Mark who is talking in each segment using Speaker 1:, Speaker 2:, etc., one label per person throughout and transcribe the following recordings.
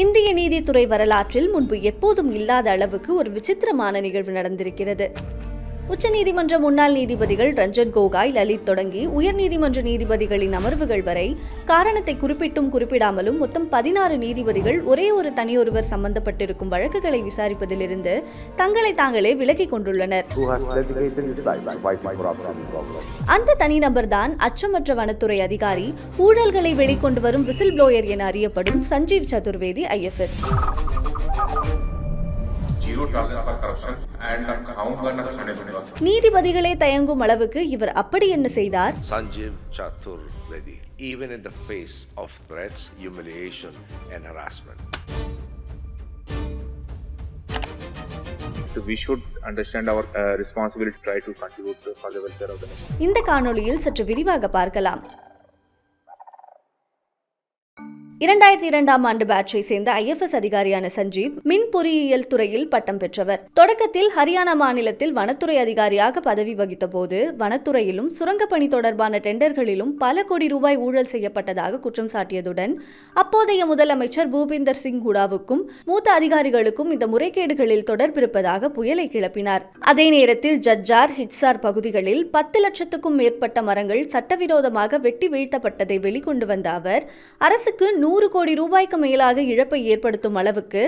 Speaker 1: இந்திய நீதித்துறை வரலாற்றில் முன்பு எப்போதும் இல்லாத அளவுக்கு ஒரு விசித்திரமான நிகழ்வு நடந்திருக்கிறது. உச்சநீதிமன்ற முன்னாள் நீதிபதிகள் ரஞ்சன் கோகாய் லலித் தொடங்கி உயர்நீதிமன்ற நீதிபதிகளின் அமர்வுகள் வரை காரணத்தை குறிப்பிட்டும் குறிப்பிடாமலும் மொத்தம் பதினாறு நீதிபதிகள் ஒரே ஒரு தனியொருவர் சம்பந்தப்பட்டிருக்கும் வழக்குகளை விசாரிப்பதிலிருந்து தங்களை தாங்களே விலக்கிக் கொண்டுள்ளனர்
Speaker 2: who has dedicated his life to fighting corruption in Congress.
Speaker 1: அந்த தனிநபர்தான் அச்சமற்ற வனத்துறை அதிகாரி ஊழல்களை வெளிக்கொண்டு வரும் விசில் ப்ளோயர் என அறியப்படும் Sanjiv Chaturvedi IFS
Speaker 3: zero tolerance for corruption and न खाऊंगा न खाने दूंगा
Speaker 1: நீதிபதிகளே தயங்கும் அளவுக்கு இவர் அப்படி என்ன செய்தார்
Speaker 4: Sanjeev Chatur Reddy, even in the face of threats, humiliation, and harassment.
Speaker 5: So we should understand our uh, responsibility to try to contribute to- for the welfare of the nation.
Speaker 1: இந்த காணொளியில் சற்று விரிவாக பார்க்கலாம் இரண்டாயிரத்தி இரண்டாம் ஆண்டு பேட்சை சேர்ந்த ஐஎஃப்எஸ் அதிகாரியான சஞ்சீவ் மின் பொறியியல் துறையில் பட்டம் பெற்றவர். தொடக்கத்தில் ஹரியானா மாநிலத்தில் வனத்துறை அதிகாரியாக பதவி வகித்த போது வனத்துறையிலும் சுரங்கப்பணி தொடர்பான டெண்டர்களிலும் பல கோடி ரூபாய் ஊழல் செய்யப்பட்டதாக குற்றம் சாட்டியதுடன் அப்போதைய முதலமைச்சர் பூபிந்தர் சிங் ஹுடாவுக்கும் மூத்த அதிகாரிகளுக்கும் இந்த முறைகேடுகளில் தொடர்பிருப்பதாக புயலை கிளப்பினார். அதே நேரத்தில் ஜஜ்ஜார் ஹிட்சார் பகுதிகளில் பத்து லட்சத்துக்கும் மேற்பட்ட மரங்கள் சட்டவிரோதமாக வெட்டி வீழ்த்தப்பட்டதை வெளிக்கொண்டு வந்த அவர் அரசுக்கு நூறு கோடி ரூபாய்க்கு மேலாக இழப்பை ஏற்படுத்தும் அளவுக்கு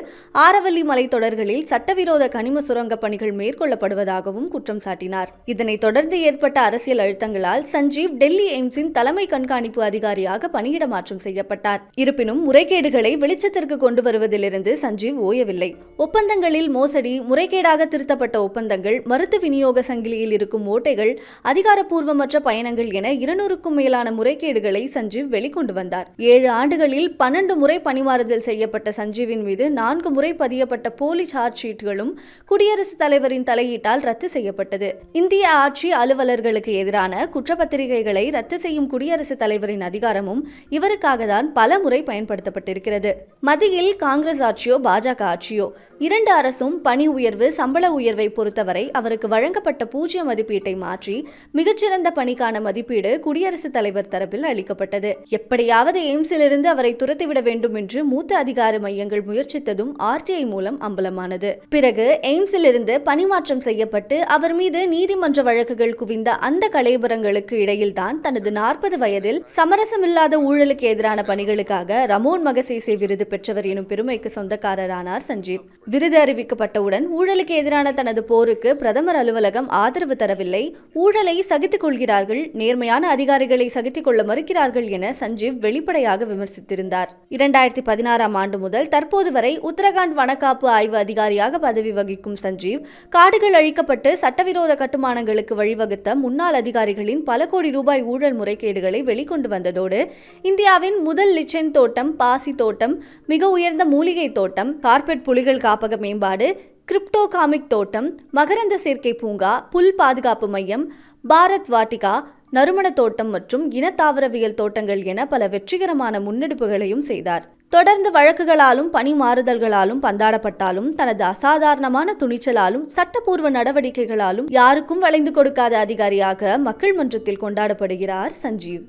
Speaker 1: ஆரவல்லி மலைத்தொடர்களில் சட்டவிரோத கனிம சுரங்க பணிகள் மேற்கொள்ளப்படுவதாகவும் குற்றம் சாட்டினார். இதனைத் தொடர்ந்து ஏற்பட்ட அரசியல் அழுத்தங்களால் சஞ்சீவ் டெல்லி எய்ம்ஸின் தலைமை கண்காணிப்பு அதிகாரியாக பணியிட மாற்றம் செய்யப்பட்டார். இருப்பினும் முறைகேடுகளை வெளிச்சத்திற்கு கொண்டு வருவதிலிருந்து சஞ்சீவ் ஓயவில்லை. ஒப்பந்தங்களில் மோசடி முறைகேடாக திருத்தப்பட்ட ஒப்பந்தங்கள் மருத்து விநியோக சங்கிலியில் இருக்கும் ஓட்டைகள் அதிகாரப்பூர்வமற்ற பயணங்கள் என இருநூறுக்கும் மேலான முறைகேடுகளை சஞ்சீவ் வெளிக்கொண்டு வந்தார். ஏழு ஆண்டுகளில் பன்னெண்டு முறை பணிமாறுதல் செய்யப்பட்ட சஞ்சீவின் மீது நான்கு முறை பதியப்பட்ட போலி சார்ஜ் ஷீட்டுகளும் குடியரசுத் தலைவரின் தலையீட்டால் ரத்து செய்யப்பட்டது. இந்திய ஆட்சி அலுவலர்களுக்கு எதிரான குற்றப்பத்திரிகைகளை ரத்து செய்யும் குடியரசுத் தலைவரின் அதிகாரமும் இவருக்காக தான் பல முறை பயன்படுத்தப்பட்டிருக்கிறது. மத்தியில் காங்கிரஸ் ஆட்சியோ பாஜக ஆட்சியோ இரண்டு அரசும் பணி உயர்வு சம்பள உயர்வை பொறுத்தவரை அவருக்கு வழங்கப்பட்ட பூஜ்ய மதிப்பீட்டை மாற்றி மிகச்சிறந்த பணிக்கான மதிப்பீடு குடியரசுத் தலைவர் தரப்பில் அளிக்கப்பட்டது. எப்படியாவது எய்ம்ஸிலிருந்து அவரை துரத்திவிட வேண்டும் என்று மூத்த அதிகார மையங்கள் முயற்சித்ததும் ஆர்டிஐ மூலம் அம்பலமானது. பிறகு எய்ம்ஸிலிருந்து பணிமாற்றம் செய்யப்பட்டு அவர் மீது நீதிமன்ற வழக்குகள் குவிந்த அந்த கலைபுரங்களுக்கு இடையில்தான் தனது நாற்பது வயதில் சமரசமில்லாத ஊழலுக்கு எதிரான பணிகளுக்காக ரமோன் மகசேசே விருது பெற்றவர் எனும் பெருமைக்கு சொந்தக்காரரானார் சஞ்சீவ் விருது அறிவிக்கப்பட்டவுடன் ஊழலுக்கு எதிரான தனது போருக்கு பிரதமர் அலுவலகம் ஆதரவு தரவில்லை. ஊழலை சகித்துக் கொள்கிறார்கள் நேர்மையான அதிகாரிகளை சகித்துக் கொள்ள மறுக்கிறார்கள் என சஞ்சீவ் வெளிப்படையாக விமர்சித்திருந்தார். இரண்டாயிரத்தி பதினாறாம் ஆண்டு முதல் தற்போது வரை உத்தரகாண்ட் வனக்காப்பு ஆய்வு அதிகாரியாக பதவி வகிக்கும் சஞ்சீவ் காடுகள் அழிக்கப்பட்டு சட்டவிரோத கட்டுமானங்களுக்கு வழிவகுத்த முன்னாள் அதிகாரிகளின் பல கோடி ரூபாய் ஊழல் முறைகேடுகளை வெளிக்கொண்டு வந்ததோடு இந்தியாவின் முதல் லிச்சென் தோட்டம் பாசி தோட்டம் மிக உயர்ந்த மூலிகை தோட்டம் கார்பெட் புலிகள் காப்பக மேம்பாடு கிரிப்டோ காமிக் தோட்டம் மகரந்த சேர்க்கை பூங்கா புல் பாதுகாப்பு மையம் பாரத் வாட்டிகா நறுமண தோட்டம் மற்றும் இனத்தாவரவியல் தோட்டங்கள் என பல வெற்றிகரமான முன்னெடுப்புகளையும் செய்தார். தொடர்ந்து வழக்குகளாலும் பணி மாறுதல்களாலும் பந்தாடப்பட்டாலும் தனது அசாதாரணமான துணிச்சலாலும் சட்டப்பூர்வ நடவடிக்கைகளாலும் யாருக்கும் வளைந்து கொடுக்காத அதிகாரியாக மக்கள் மன்றத்தில் கொண்டாடப்படுகிறார் சஞ்சீவ்.